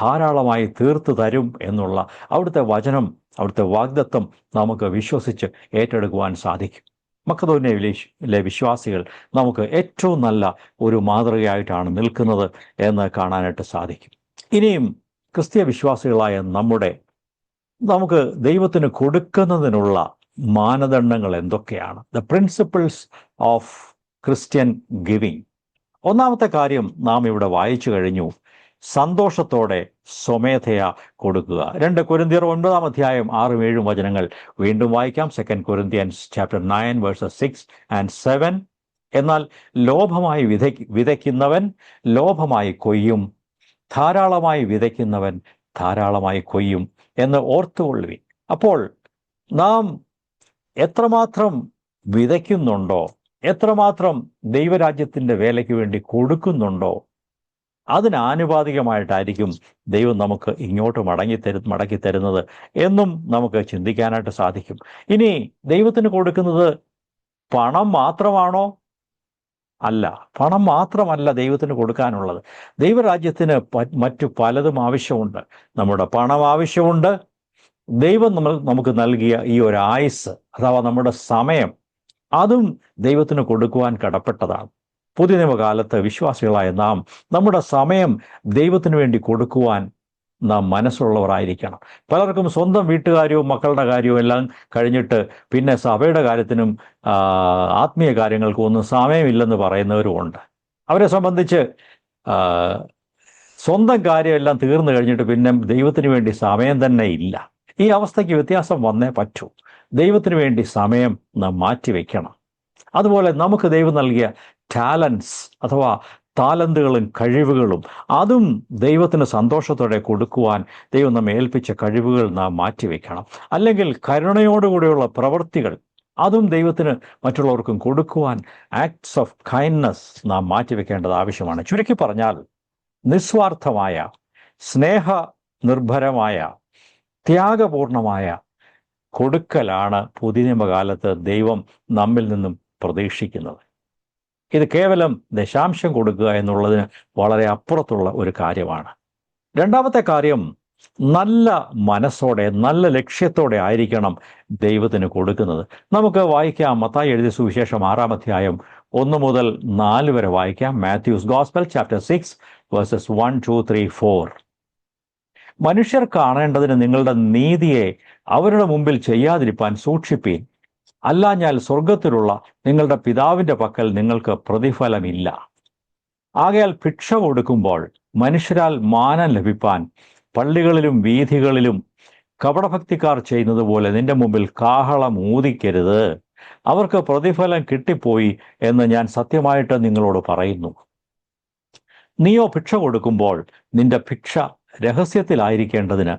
ധാരാളമായി തീർത്തു തരും എന്നുള്ള അവിടുത്തെ വചനം അവിടുത്തെ വാഗ്ദത്വം നമുക്ക് വിശ്വസിച്ച് ഏറ്റെടുക്കുവാൻ സാധിക്കും. മക്കതോന്യയിലെ വിശ്വാസികൾ നമുക്ക് ഏറ്റവും നല്ല ഒരു മാതൃകയായിട്ടാണ് നിൽക്കുന്നത് എന്ന് കാണാനായിട്ട് സാധിക്കും. ഇനിയും ക്രിസ്തീയ വിശ്വാസികളായ നമ്മുടെ നമുക്ക് ദൈവത്തിന് കൊടുക്കുന്നതിനുള്ള മാനദണ്ഡങ്ങൾ എന്തൊക്കെയാണ്? The principles of Christian giving ഒന്നാമത്തെ കാര്യം നാം ഇവിടെ വായിച്ചു കഴിഞ്ഞു. സന്തോഷത്തോടെ സ്വമേധയാ കൊടുക്കുക. രണ്ട് കൊരിന്തിയർ ഒൻപതാം അധ്യായം ആറും ഏഴും വചനങ്ങൾ വീണ്ടും വായിക്കാം. Second Corinthians chapter nine verses six and seven എന്നാൽ ലോഭമായി വിത വിതയ്ക്കുന്നവൻ ലോഭമായി കൊയ്യും. ധാരാളമായി വിതയ്ക്കുന്നവൻ ധാരാളമായി കൊയ്യും. എന്ന് ഓർത്തുകൊള്ളുവിൻ. അപ്പോൾ നാം എത്രമാത്രം വിതയ്ക്കുന്നുണ്ടോ എത്രമാത്രം ദൈവരാജ്യത്തിന്റെ വേലയ്ക്ക് വേണ്ടി കൊടുക്കുന്നുണ്ടോ അതിനാനുപാതികമായിട്ടായിരിക്കും ദൈവം നമുക്ക് ഇങ്ങോട്ട് മടങ്ങി തരു മടക്കി തരുന്നത് എന്നും നമുക്ക് ചിന്തിക്കാനായിട്ട് സാധിക്കും. ഇനി ദൈവത്തിന് കൊടുക്കുന്നത് പണം മാത്രമാണോ അല്ല. പണം മാത്രമല്ല ദൈവത്തിന് കൊടുക്കാനുള്ളത്. ദൈവരാജ്യത്തിന് മറ്റു പലതും ആവശ്യമുണ്ട്. നമ്മുടെ പണം ആവശ്യമുണ്ട്. ദൈവം നമ്മൾ നമുക്ക് നൽകിയ ഈ ഒരു ആയുസ് അഥവാ നമ്മുടെ സമയം അതും ദൈവത്തിന് കൊടുക്കുവാൻ കടപ്പെട്ടതാണ്. പുതിയ നിയമകാലത്ത് വിശ്വാസികളായ നാം നമ്മുടെ സമയം ദൈവത്തിന് വേണ്ടി കൊടുക്കുവാൻ നാം മനസ്സുള്ളവരായിരിക്കണം. പലർക്കും സ്വന്തം വീട്ടുകാര്യവും മക്കളുടെ കാര്യവും എല്ലാം കഴിഞ്ഞിട്ട് പിന്നെ സഭയുടെ കാര്യത്തിനും ആത്മീയ കാര്യങ്ങൾക്കും ഒന്നും സമയമില്ലെന്ന് പറയുന്നവരും ഉണ്ട്. അവരെ സംബന്ധിച്ച് സ്വന്തം കാര്യമെല്ലാം തീർന്നു കഴിഞ്ഞിട്ട് പിന്നെ ദൈവത്തിന് വേണ്ടി സമയം തന്നെ ഇല്ല. ഈ അവസ്ഥയ്ക്ക് വ്യത്യാസം വന്നേ പറ്റൂ. ദൈവത്തിന് വേണ്ടി സമയം നാം മാറ്റിവെക്കണം. അതുപോലെ നമുക്ക് ദൈവം നൽകിയ ടാലൻസ് അഥവാ താലന്തുകളും കഴിവുകളും അതും ദൈവത്തിന് സന്തോഷത്തോടെ കൊടുക്കുവാൻ ദൈവം നമ്മെ ഏൽപ്പിച്ച കഴിവുകൾ നാം മാറ്റിവെക്കണം. അല്ലെങ്കിൽ കരുണയോടുകൂടിയുള്ള പ്രവൃത്തികൾ അതും ദൈവത്തിന് മറ്റുള്ളവർക്കും കൊടുക്കുവാൻ ആക്ട്സ് ഓഫ് കൈൻഡ്നസ് നാം മാറ്റിവെക്കേണ്ടത് ആവശ്യമാണ്. ചുരുക്കി പറഞ്ഞാൽ നിസ്വാർത്ഥമായ സ്നേഹ നിർഭരമായ ത്യാഗപൂർണമായ കൊടുക്കലാണ് പുതിയ നിയമകാലത്ത് ദൈവം നമ്മിൽ നിന്നും പ്രതീക്ഷിക്കുന്നത്. ഇത് കേവലം ദശാംശം കൊടുക്കുക എന്നുള്ളതിന് വളരെ അപ്പുറത്തുള്ള ഒരു കാര്യമാണ്. രണ്ടാമത്തെ കാര്യം നല്ല മനസ്സോടെ നല്ല ലക്ഷ്യത്തോടെ ആയിരിക്കണം ദൈവത്തിന് കൊടുക്കുന്നത്. നമുക്ക് വായിക്കാം മത്തായി എഴുതിയ സുവിശേഷം ആറാം അധ്യായം ഒന്ന് മുതൽ നാല് വരെ വായിക്കാം. Matthew's gospel chapter six verses one two three four മനുഷ്യർ കാണേണ്ടതിന് നിങ്ങളുടെ നീതിയെ അവരുടെ മുമ്പിൽ ചെയ്യാതിരിപ്പാൻ സൂക്ഷിപ്പീൻ. അല്ലാഞ്ഞാൽ സ്വർഗത്തിലുള്ള നിങ്ങളുടെ പിതാവിന്റെ പക്കൽ നിങ്ങൾക്ക് പ്രതിഫലമില്ല. ആകയാൽ ഭിക്ഷ കൊടുക്കുമ്പോൾ മനുഷ്യരാൽ മാനം ലഭിപ്പാൻ പള്ളികളിലും വീഥികളിലും കപടഭക്തിക്കാർ ചെയ്യുന്നത് പോലെ നിന്റെ മുമ്പിൽ കാഹളം ഊതിക്കരുത്. അവർക്ക് പ്രതിഫലം കിട്ടിപ്പോയി എന്ന് ഞാൻ സത്യമായിട്ട് നിങ്ങളോട് പറയുന്നു. നീയോ ഭിക്ഷ കൊടുക്കുമ്പോൾ നിന്റെ ഭിക്ഷ രഹസ്യത്തിലായിരിക്കേണ്ടതിന്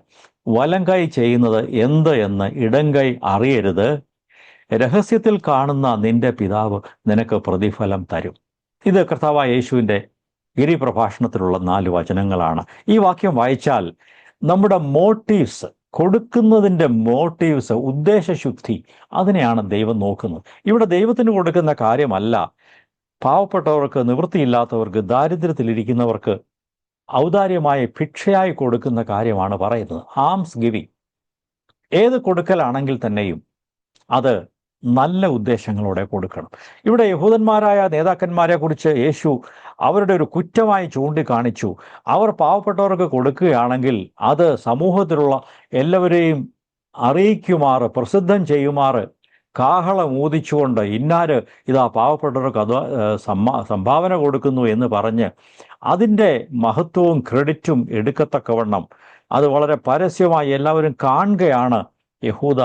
വലങ്കൈ ചെയ്യുന്നത് എന്ത് എന്ന് ഇടങ്കൈ അറിയരുത്. രഹസ്യത്തിൽ കാണുന്ന നിന്റെ പിതാവ് നിനക്ക് പ്രതിഫലം തരും. ഇത് കർത്താവായ യേശുവിന്റെ ഗിരിപ്രഭാഷണത്തിലുള്ള നാല് വചനങ്ങളാണ്. ഈ വാക്യം വായിച്ചാൽ നമ്മുടെ മോട്ടീവ്സ് കൊടുക്കുന്നതിന്റെ മോട്ടീവ്സ് ഉദ്ദേശശുദ്ധി അതിനെയാണ് ദൈവം നോക്കുന്നത്. ഇവിടെ ദൈവത്തിന് കൊടുക്കുന്ന കാര്യമല്ല. പാവപ്പെട്ടവർക്ക് നിവൃത്തിയില്ലാത്തവർക്ക് ദാരിദ്ര്യത്തിലിരിക്കുന്നവർക്ക് ഔദാര്യമായ ഭിക്ഷയായി കൊടുക്കുന്ന കാര്യമാണ് പറയുന്നത്. ആംസ് ഗിവിങ് ഏത് കൊടുക്കലാണെങ്കിൽ തന്നെയും അത് നല്ല ഉദ്ദേശങ്ങളോടെ കൊടുക്കണം. ഇവിടെ യഹൂദന്മാരായ നേതാക്കന്മാരെ കുറിച്ച് യേശു അവരുടെ ഒരു കുറ്റമായി ചൂണ്ടിക്കാണിച്ചു. അവർ പാവപ്പെട്ടവർക്ക് കൊടുക്കുകയാണെങ്കിൽ അത് സമൂഹത്തിലുള്ള എല്ലാവരെയും അറിയിക്കുമാറ് പ്രസിദ്ധം ചെയ്യുമാറ് കാഹളം ഊതിച്ചുകൊണ്ട് ഇന്നാര് ഇതാ പാവപ്പെട്ടവർക്ക് അത് സംഭാവന കൊടുക്കുന്നു എന്ന് പറഞ്ഞ് അതിന്റെ മഹത്വവും ക്രെഡിറ്റും എടുക്കത്തക്കവണ്ണം അത് വളരെ പരസ്യമായി എല്ലാവരും കാണുകയാണ് യഹൂദ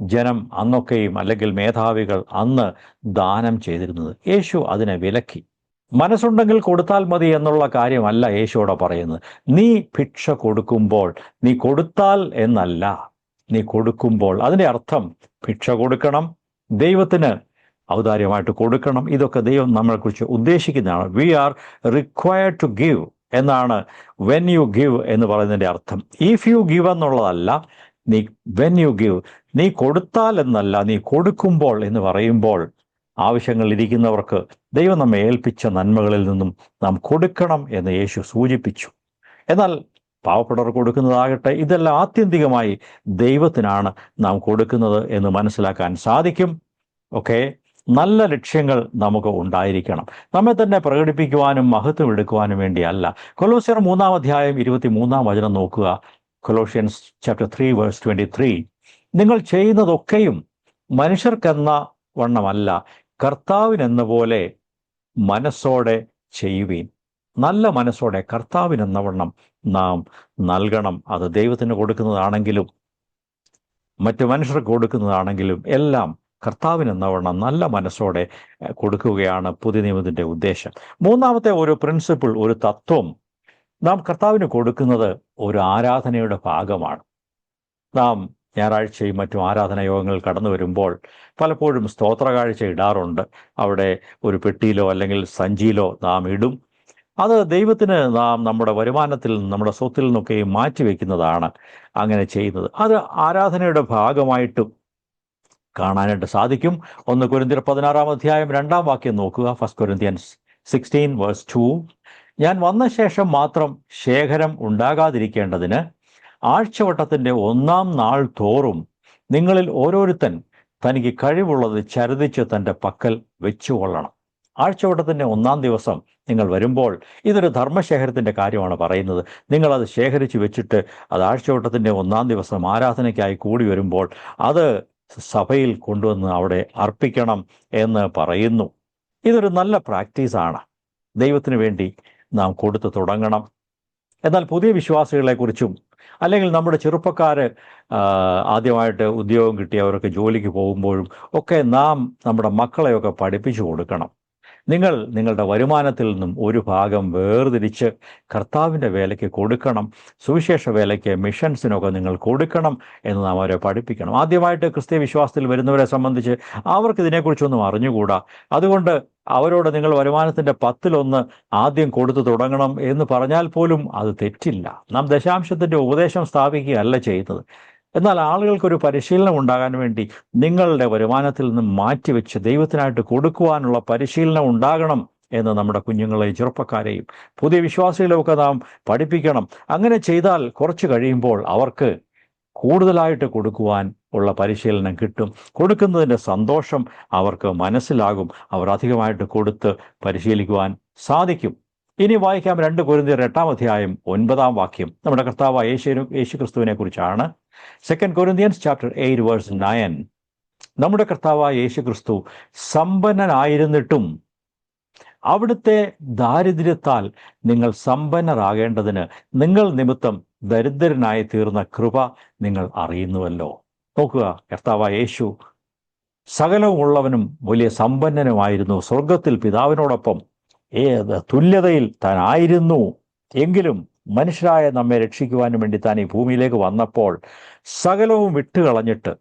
ജനം അന്നൊക്കെയും അല്ലെങ്കിൽ മേധാവികൾ അന്ന് ദാനം ചെയ്തിരുന്നത്. യേശു അതിനെ വിലക്കി. മനസ്സുണ്ടെങ്കിൽ കൊടുത്താൽ മതി എന്നുള്ള കാര്യമല്ല യേശുവിടെ പറയുന്നത്. നീ ഭിക്ഷ കൊടുക്കുമ്പോൾ നീ കൊടുത്താൽ എന്നല്ല. നീ കൊടുക്കുമ്പോൾ അതിന്റെ അർത്ഥം ഭിക്ഷ കൊടുക്കണം ദൈവത്തിന് ഔദാര്യമായിട്ട് കൊടുക്കണം. ഇതൊക്കെ ദൈവം നമ്മളെക്കുറിച്ച് ഉദ്ദേശിക്കുന്നതാണ്. We are required to give എന്നാണ് വെൻ യു ഗിവ് എന്ന് പറയുന്നതിന്റെ അർത്ഥം. ഇഫ് യു ഗിവ് എന്നുള്ളതല്ല നീ വെൻ യു ഗിവ് നീ കൊടുത്താൽ എന്നല്ല നീ കൊടുക്കുമ്പോൾ എന്ന് പറയുമ്പോൾ ആവശ്യങ്ങൾ ഇരിക്കുന്നവർക്ക് ദൈവം നമ്മെ ഏൽപ്പിച്ച നന്മകളിൽ നിന്നും നാം കൊടുക്കണം എന്ന് യേശു സൂചിപ്പിച്ചു. എന്നാൽ പാവപ്പെട്ടവർ കൊടുക്കുന്നതാകട്ടെ ഇതെല്ലാം ആത്യന്തികമായി ദൈവത്തിനാണ് നാം കൊടുക്കുന്നത് എന്ന് മനസ്സിലാക്കാൻ സാധിക്കും. ഓക്കെ? നല്ല ലക്ഷ്യങ്ങൾ നമുക്ക് ഉണ്ടായിരിക്കണം. നമ്മെ തന്നെ പ്രകടിപ്പിക്കുവാനും മഹത്വം എടുക്കുവാനും വേണ്ടിയല്ല. കൊലോസിയർ മൂന്നാം അധ്യായം ഇരുപത്തി മൂന്നാം വചനം നോക്കുക. Colossians chapter three verse twenty three നിങ്ങൾ ചെയ്യുന്നതൊക്കെയും മനുഷ്യർക്കെന്ന വണ്ണമല്ല. കർത്താവിനെന്ന പോലെ മനസ്സോടെ ചെയ്യുവീൻ. നല്ല മനസ്സോടെ കർത്താവിനെന്ന വണ്ണം നാം നൽകണം. അത് ദൈവത്തിന് കൊടുക്കുന്നതാണെങ്കിലും മറ്റു മനുഷ്യർക്ക് കൊടുക്കുന്നതാണെങ്കിലും എല്ലാം കർത്താവിനെന്ന വണ്ണം നല്ല മനസ്സോടെ കൊടുക്കുകയാണ് പുതിയ നിയമത്തിന്റെ ഉദ്ദേശം. മൂന്നാമത്തെ ഒരു പ്രിൻസിപ്പിൾ ഒരു തത്വം. നാം കർത്താവിന് കൊടുക്കുന്നത് ഒരു ആരാധനയുടെ ഭാഗമാണ്. നാം ഞായറാഴ്ചയും മറ്റും ആരാധന യോഗങ്ങൾ കടന്നു വരുമ്പോൾ പലപ്പോഴും സ്തോത്രകാഴ്ച ഇടാറുണ്ട്. അവിടെ ഒരു പെട്ടിയിലോ അല്ലെങ്കിൽ സഞ്ചിയിലോ നാം ഇടും. അത് ദൈവത്തിന് നാം നമ്മുടെ വരുമാനത്തിൽ നിന്ന് നമ്മുടെ സ്വത്തിൽ നിന്നൊക്കെ മാറ്റിവെക്കുന്നതാണ് അങ്ങനെ ചെയ്യുന്നത്. അത് ആരാധനയുടെ ഭാഗമായിട്ടും കാണാനായിട്ട് സാധിക്കും. ഒന്ന് കുരിന്തിയർ പതിനാറാം അധ്യായം രണ്ടാം വാക്യം നോക്കുക. First Corinthians sixteen verse two ഞാൻ വന്ന ശേഷം മാത്രം ശേഖരം ഉണ്ടാകാതിരിക്കേണ്ടതിന് ആഴ്ചവട്ടത്തിന്റെ ഒന്നാം നാൾ തോറും നിങ്ങളിൽ ഓരോരുത്തൻ തനിക്ക് കഴിവുള്ളത് ചരുതിച്ച് തന്റെ പക്കൽ വെച്ചുകൊള്ളണം. ആഴ്ചവട്ടത്തിന്റെ ഒന്നാം ദിവസം നിങ്ങൾ വരുമ്പോൾ ഇതൊരു ധർമ്മശേഖരത്തിന്റെ കാര്യമാണ് പറയുന്നത്. നിങ്ങളത് ശേഖരിച്ച് വെച്ചിട്ട് അത് ആഴ്ചവട്ടത്തിന്റെ ഒന്നാം ദിവസം ആരാധനയ്ക്കായി കൂടി വരുമ്പോൾ അത് സഭയിൽ കൊണ്ടുവന്ന് അവിടെ അർപ്പിക്കണം എന്ന് പറയുന്നു. ഇതൊരു നല്ല പ്രാക്ടീസാണ് ദൈവത്തിന് വേണ്ടി നാം കൊടുത്തു തുടങ്ങണം. എന്നാൽ പുതിയ വിശ്വാസികളെക്കുറിച്ചും അല്ലെങ്കിൽ നമ്മുടെ ചെറുപ്പക്കാർ ആദ്യമായിട്ട് ഉദ്യോഗം കിട്ടിയവർക്ക് ജോലിക്ക് പോകുമ്പോഴും ഒക്കെ നാം നമ്മുടെ മക്കളെയൊക്കെ പഠിപ്പിച്ചു കൊടുക്കണം. നിങ്ങൾ നിങ്ങളുടെ വരുമാനത്തിൽ നിന്നും ഒരു ഭാഗം വേർതിരിച്ച് കർത്താവിന്റെ വേലയ്ക്ക് കൊടുക്കണം. സുവിശേഷ വേലയ്ക്ക് മിഷൻസിനൊക്കെ നിങ്ങൾ കൊടുക്കണം എന്ന് നാം അവരെ പഠിപ്പിക്കണം. ആദ്യമായിട്ട് ക്രിസ്തീയ വിശ്വാസത്തിൽ വരുന്നവരെ സംബന്ധിച്ച് അവർക്ക് ഇതിനെക്കുറിച്ചൊന്നും അറിഞ്ഞുകൂടാ. അതുകൊണ്ട് അവരോട് നിങ്ങൾ വരുമാനത്തിന്റെ പത്തിലൊന്ന് ആദ്യം കൊടുത്തു തുടങ്ങണം എന്ന് പറഞ്ഞാൽ പോലും അത് തെറ്റില്ല. നാം ദശാംശത്തിന്റെ ഉപദേശം സ്ഥാപിക്കുകയല്ല ചെയ്യുന്നത്. എന്നാൽ ആളുകൾക്കൊരു പരിശീലനം ഉണ്ടാകാൻ വേണ്ടി നിങ്ങളുടെ വരുമാനത്തിൽ നിന്ന് മാറ്റിവെച്ച് ദൈവത്തിനായിട്ട് കൊടുക്കുവാനുള്ള പരിശീലനം ഉണ്ടാകണം എന്ന് നമ്മുടെ കുഞ്ഞുങ്ങളെയും ചെറുപ്പക്കാരെയും പുതിയ വിശ്വാസികളെയൊക്കെ നാം പഠിപ്പിക്കണം. അങ്ങനെ ചെയ്താൽ കുറച്ച് കഴിയുമ്പോൾ അവർക്ക് കൂടുതലായിട്ട് കൊടുക്കുവാൻ ഉള്ള പരിശീലനം കിട്ടും. കൊടുക്കുന്നതിന്റെ സന്തോഷം അവർക്ക് മനസ്സിലാകും. അവർ അധികമായിട്ട് കൊടുത്ത് പരിശീലിക്കുവാൻ സാധിക്കും. ഇനി വായിക്കാം രണ്ട് കുരുന്തിയർ എട്ടാം അധ്യായം ഒൻപതാം വാക്യം. നമ്മുടെ കർത്താവ് യേശു യേശു ക്രിസ്തുവിനെ കുറിച്ചാണ് second Corinthians chapter eight verse nine നമ്മുടെ കർത്താവായ യേശു ക്രിസ്തു സമ്പന്നനായിരുന്നിട്ടും അവിടുത്തെ ദാരിദ്ര്യത്താൽ നിങ്ങൾ സമ്പന്നരാകേണ്ടതിന് നിങ്ങൾ നിമിത്തം ദരിദ്രനായി തീർന്ന കൃപ നിങ്ങൾ അറിയുന്നുവല്ലോ. നോക്കുക കർത്താവായ യേശു സകലമുള്ളവനും വലിയ സമ്പന്നനുമായിരുന്നു. സ്വർഗത്തിൽ പിതാവിനോടൊപ്പം ഏത് തുല്യതയിൽ താൻ ആയിരുന്നു എങ്കിലും മനുഷ്യരായ നമ്മെ രക്ഷിക്കുവാനും വേണ്ടി താൻ ഈ ഭൂമിയിലേക്ക് വന്നപ്പോൾ സകലവും വിട്ടുകളഞ്ഞിട്ട്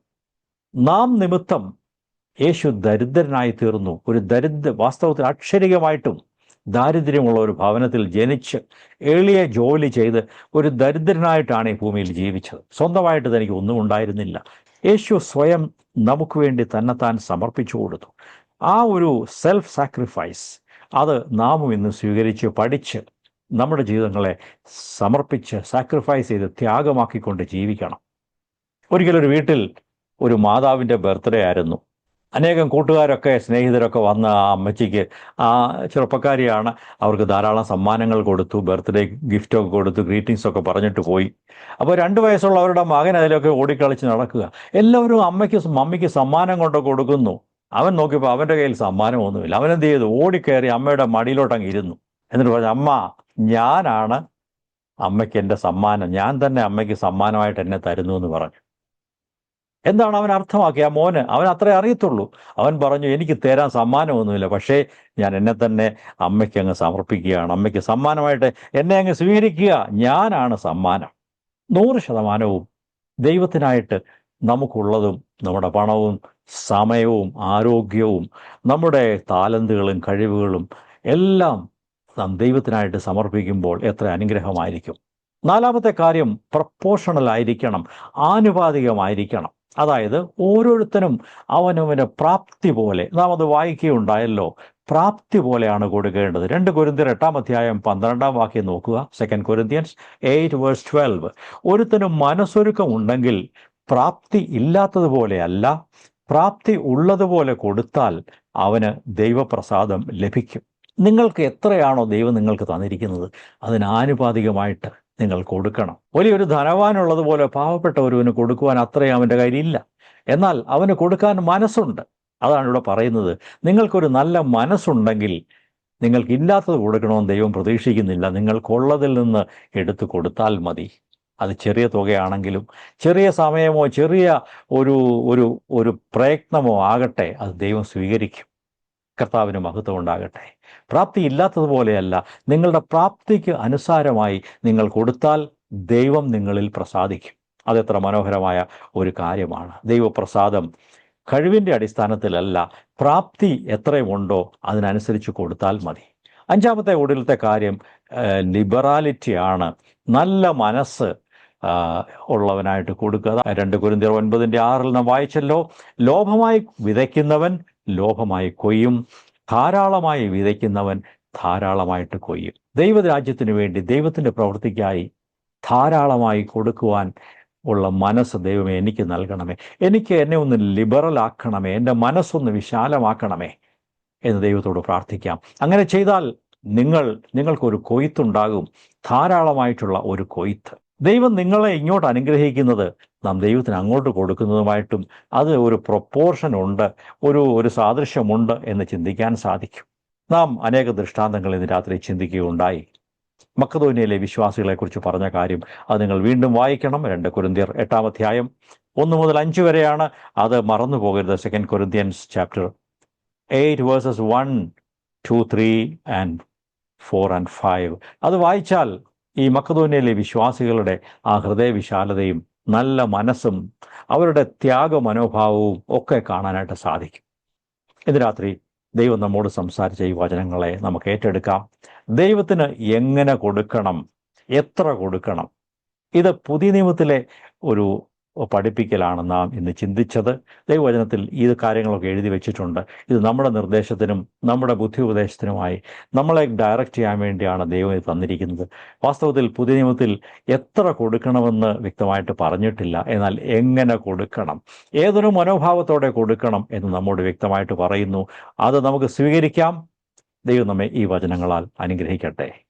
നാം നിമിത്തം യേശു ദരിദ്രനായി തീർന്നു. ഒരു ദരിദ്ര വാസ്തവത്തിൽ അക്ഷരികമായിട്ടും ദാരിദ്ര്യമുള്ള ഒരു ഭവനത്തിൽ ജനിച്ച് എളിയ ജോലി ചെയ്ത് ഒരു ദരിദ്രനായിട്ടാണ് ഈ ഭൂമിയിൽ ജീവിച്ചത്. സ്വന്തമായിട്ട് തനിക്ക് ഒന്നും ഉണ്ടായിരുന്നില്ല. യേശു സ്വയം നമുക്ക് വേണ്ടി തന്നെത്താൻ സമർപ്പിച്ചു കൊടുത്തു. ആ ഒരു സെൽഫ് സാക്രിഫൈസ് അത് നാമും ഇന്ന് സ്വീകരിച്ച് പഠിച്ച് നമ്മുടെ ജീവിതങ്ങളെ സമർപ്പിച്ച് സാക്രിഫൈസ് ചെയ്ത് ത്യാഗമാക്കിക്കൊണ്ട് ജീവിക്കണം. ഒരിക്കലൊരു വീട്ടിൽ ഒരു മാതാവിന്റെ ബർത്ത്ഡേ ആയിരുന്നു. അനേകം കൂട്ടുകാരൊക്കെ സ്നേഹിതരൊക്കെ വന്ന ആ അമ്മച്ചിക്ക് ആ ചെറുപ്പക്കാരിയാണ് അവർക്ക് ധാരാളം സമ്മാനങ്ങൾ കൊടുത്തു ബർത്ത്ഡേ ഗിഫ്റ്റൊക്കെ കൊടുത്തു ഗ്രീറ്റിംഗ്സ് ഒക്കെ പറഞ്ഞിട്ട് പോയി. അപ്പോൾ രണ്ട് വയസ്സുള്ളവരുടെ മകൻ അതിലൊക്കെ ഓടിക്കളിച്ച് നടക്കുക. എല്ലാവരും അമ്മയ്ക്ക് മമ്മിക്ക് സമ്മാനം കൊണ്ട് കൊടുക്കുന്നു. അവൻ നോക്കിയപ്പോൾ അവന്റെ കയ്യിൽ സമ്മാനമൊന്നുമില്ല. അവനെന്ത് ചെയ്തു? ഓടിക്കയറി അമ്മയുടെ മടിയിലോട്ടങ്ങ് ഇരുന്നു. എന്നിട്ട് പറഞ്ഞു അമ്മ ഞാനാണ് അമ്മയ്ക്ക് എന്റെ സമ്മാനം. ഞാൻ തന്നെ അമ്മയ്ക്ക് സമ്മാനമായിട്ട് എന്നെ തരുന്നു എന്ന് പറഞ്ഞു. എന്താണ് അവൻ അർത്ഥമാക്കിയ? മോന് അവൻ അത്രേ അറിയത്തുള്ളൂ. അവൻ പറഞ്ഞു എനിക്ക് തരാൻ സമ്മാനമൊന്നുമില്ല. പക്ഷേ ഞാൻ എന്നെ തന്നെ അമ്മയ്ക്ക് അങ്ങ് സമർപ്പിക്കുകയാണ്. അമ്മയ്ക്ക് സമ്മാനമായിട്ട് എന്നെ അങ്ങ് സ്വീകരിക്കുക. ഞാനാണ് സമ്മാനം. നൂറ് ശതമാനവും ദൈവത്തിനായിട്ട് നമുക്കുള്ളതും നമ്മുടെ പണവും സമയവും ആരോഗ്യവും നമ്മുടെ താലന്തുകളും കഴിവുകളും എല്ലാം നാം ദൈവത്തിനായിട്ട് സമർപ്പിക്കുമ്പോൾ എത്ര അനുഗ്രഹമായിരിക്കും? നാലാമത്തെ കാര്യം പ്രപ്പോഷണൽ ആയിരിക്കണം ആനുപാതികമായിരിക്കണം. അതായത് ഓരോരുത്തരും അവനവന് പ്രാപ്തി പോലെ നാം അത് വായിക്കുകയുണ്ടായല്ലോ പ്രാപ്തി പോലെയാണ് കൊടുക്കേണ്ടത്. രണ്ട് കൊരിന്തിയർ എട്ടാം അധ്യായം പന്ത്രണ്ടാം വാക്യം നോക്കുക. Second Corinthians eight verse twelve ഒരുത്തനും മനസ്സൊരുക്കം ഉണ്ടെങ്കിൽ പ്രാപ്തി ഇല്ലാത്തതുപോലെയല്ല പ്രാപ്തി ഉള്ളതുപോലെ കൊടുത്താൽ അവന് ദൈവപ്രസാദം ലഭിക്കും. നിങ്ങൾക്ക് എത്രയാണോ ദൈവം നിങ്ങൾക്ക് തന്നിരിക്കുന്നത് അതിനാനുപാതികമായിട്ട് നിങ്ങൾ കൊടുക്കണം. വലിയൊരു ധനവാനുള്ളതുപോലെ പാവപ്പെട്ട ഒരുവന് കൊടുക്കുവാൻ അത്രയും അവന്റെ കയ്യിലില്ല. എന്നാൽ അവന് കൊടുക്കാൻ മനസ്സുണ്ട്. അതാണ് ഇവിടെ പറയുന്നത്. നിങ്ങൾക്കൊരു നല്ല മനസ്സുണ്ടെങ്കിൽ നിങ്ങൾക്ക് ഇല്ലാത്തത് കൊടുക്കണമെന്ന് ദൈവം പ്രതീക്ഷിക്കുന്നില്ല. നിങ്ങൾക്കുള്ളതിൽ നിന്ന് എടുത്തു കൊടുത്താൽ മതി. അത് ചെറിയ തുകയാണെങ്കിലും ചെറിയ സമയമോ ചെറിയ ഒരു ഒരു ഒരു പ്രയത്നമോ ആകട്ടെ അത് ദൈവം സ്വീകരിക്കും. കർത്താവിന് മഹത്വം ഉണ്ടാകട്ടെ പ്രാപ്തി ഇല്ലാത്തതുപോലെയല്ല നിങ്ങളുടെ പ്രാപ്തിക്ക് അനുസാരമായി നിങ്ങൾ കൊടുത്താൽ ദൈവം നിങ്ങളിൽ പ്രസാദിക്കും. അതെത്ര മനോഹരമായ ഒരു കാര്യമാണ്. ദൈവപ്രസാദം കഴിവിന്റെ അടിസ്ഥാനത്തിലല്ല പ്രാപ്തി എത്രയുമുണ്ടോ അതിനനുസരിച്ച് കൊടുത്താൽ മതി. അഞ്ചാമത്തെ ഒടുവിലത്തെ കാര്യം ലിബറാലിറ്റിയാണ് നല്ല മനസ്സ് ഉള്ളവനായിട്ട് കൊടുക്കുക. രണ്ട് കുരിന്തിയർ ഒൻപതിന്റെ ആറിൽ നാം വായിച്ചല്ലോ ലോഭമായി വിതയ്ക്കുന്നവൻ ലോഭമായി കൊയ്യും. ധാരാളമായി വിതയ്ക്കുന്നവൻ ധാരാളമായിട്ട് കൊയ്യും. ദൈവരാജ്യത്തിന് വേണ്ടി ദൈവത്തിന്റെ പ്രവൃത്തിക്കായി ധാരാളമായി കൊടുക്കുവാൻ ഉള്ള മനസ്സ് ദൈവമേ എനിക്ക് നൽകണമേ. എനിക്ക് എന്നെ ഒന്ന് ലിബറൽ ആക്കണമേ എന്റെ മനസ്സൊന്ന് വിശാലമാക്കണമേ എന്ന് ദൈവത്തോട് പ്രാർത്ഥിക്കാം. അങ്ങനെ ചെയ്താൽ നിങ്ങൾ നിങ്ങൾക്കൊരു കൊയ്ത്തുണ്ടാകും. ധാരാളമായിട്ടുള്ള ഒരു കൊയ്ത്ത്. ദൈവം നിങ്ങളെ ഇങ്ങോട്ട് അനുഗ്രഹിക്കുന്നത് നാം ദൈവത്തിന് അങ്ങോട്ട് കൊടുക്കുന്നതുമായിട്ടും അത് ഒരു പ്രൊപ്പോർഷൻ ഉണ്ട് ഒരു ഒരു സാദൃശ്യമുണ്ട് എന്ന് ചിന്തിക്കാൻ സാധിക്കും. നാം അനേക ദൃഷ്ടാന്തങ്ങൾ ഇന്ന് രാത്രി ചിന്തിക്കുകയുണ്ടായി. മക്കതോനിയയിലെ വിശ്വാസികളെക്കുറിച്ച് പറഞ്ഞ കാര്യം അത് നിങ്ങൾ വീണ്ടും വായിക്കണം. രണ്ട് കുരുന്തിയർ എട്ടാം അധ്യായം ഒന്ന് മുതൽ അഞ്ച് വരെയാണ്. അത് മറന്നു പോകരുത്. Second Corinthians chapter eight verses one two three and four and five അത് വായിച്ചാൽ ഈ മക്കതോനിയയിലെ വിശ്വാസികളുടെ ആ ഹൃദയവിശാലതയും നല്ല മനസ്സും അവരുടെ ത്യാഗ മനോഭാവവും ഒക്കെ കാണാനായിട്ട് സാധിക്കും. ഇന്ന് രാത്രി ദൈവം നമ്മോട് സംസാരിച്ച ഈ വചനങ്ങളെ നമുക്ക് ഏറ്റെടുക്കാം. ദൈവത്തിന് എങ്ങനെ കൊടുക്കണം? എത്ര കൊടുക്കണം? ഇത് പുതിയ നിയമത്തിലെ ഒരു പഠിപ്പിക്കലാണ് നാം ഇന്ന് ചിന്തിച്ചത്. ദൈവവചനത്തിൽ ഈ കാര്യങ്ങളൊക്കെ എഴുതി വെച്ചിട്ടുണ്ട്. ഇത് നമ്മുടെ നിർദ്ദേശത്തിനും നമ്മുടെ ബുദ്ധി ഉപദേശത്തിനുമായി നമ്മളെ ഡയറക്റ്റ് ചെയ്യാൻ വേണ്ടിയാണ് ദൈവം ഇത് തന്നിരിക്കുന്നത്. വാസ്തവത്തിൽ പുതിയ നിയമത്തിൽ എത്ര കൊടുക്കണമെന്ന് വ്യക്തമായിട്ട് പറഞ്ഞിട്ടില്ല. എന്നാൽ എങ്ങനെ കൊടുക്കണം? ഏതൊരു മനോഭാവത്തോടെ കൊടുക്കണം എന്ന് നമ്മോട് വ്യക്തമായിട്ട് പറയുന്നു. അത് നമുക്ക് സ്വീകരിക്കാം. ദൈവം നമ്മെ ഈ വചനങ്ങളാൽ അനുഗ്രഹിക്കട്ടെ.